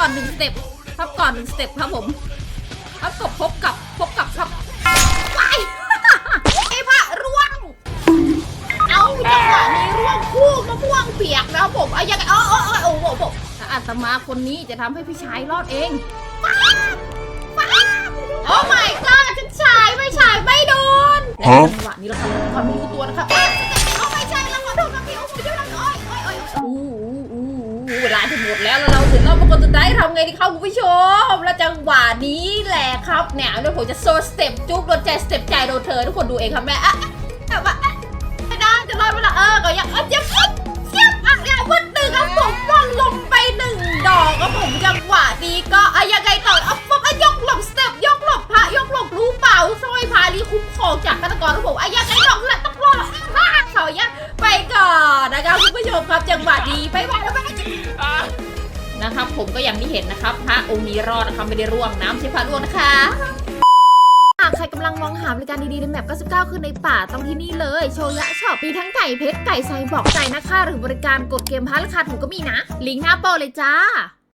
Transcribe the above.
ก่อนหนึ่งสเต็ปพับก่อนหนึ่งสเต็ปครับผมพับกบพบกับพบกับพับไปไอ้พระร่วง เอาจังหวะนี้ร่วงคู่มะม่วงเปียกนะครับผมเอายังไงอ๋ออ๋ออ๋อโอ้โหผมถ้าอาตมาคนนี้จะทำให้พี่ชายรอดเองฟ้าฟ้าโอ้ my god ฉันชายไม่ชายไม่โดนและในจังหวะนี้เราทำความไม่รู้ตัวนะครับ อู้เวลาจะหมดแล้วแล้วเราถึงราเป็นคนสุดท้ายทำไงดีครับคุณผู้ชม แล้วจังหวะนี้แหละครับเนี่ยเดี๋ยวผมจะโซสเต็ปจุ๊บโดนใจสเต็ปใจโดนเธอทุกคนดูเองครับแม่อะอะอะอะไม่ได้จะรอดเวลาเออก็อยังเจ็บปุ๊บเจ็บอะเนี่ยวุดหนึ่งครับผมว่อนลงไปหนึ่งดอกครับผมจังหวะนี้ก็อะยังไงต่อเอาปุ๊บอะยกหลบสเต็ปยกหลบพระยกหลบรู้เปล่าสร้อยพาลีคุ้มครองจากฆาตกรครับผมอะยังไงต่อและต้องรอดบ้าเขายังไปก่อนนะครับคุณผู้ชมครับจังหวะนี้ไปไปแล้วไป นะครับ ผมก็อย่างที่เห็นนะครับพระองค์นี้รอดนะครับไม่ได้ร่วงน้ำใช่พระร่วงนะคะหากใครกำลังมองหาบริการดีๆ ในแมป99 คือในป่าต้องที่นี่เลย โชยะช็อปมีทั้งไก่เพชรไก่ไซบอกไก่นะคะหรือบริการกดเกมพาร์ทราคาถูกก็มีนะ ลิงก์หน้าโปรเลยจ้า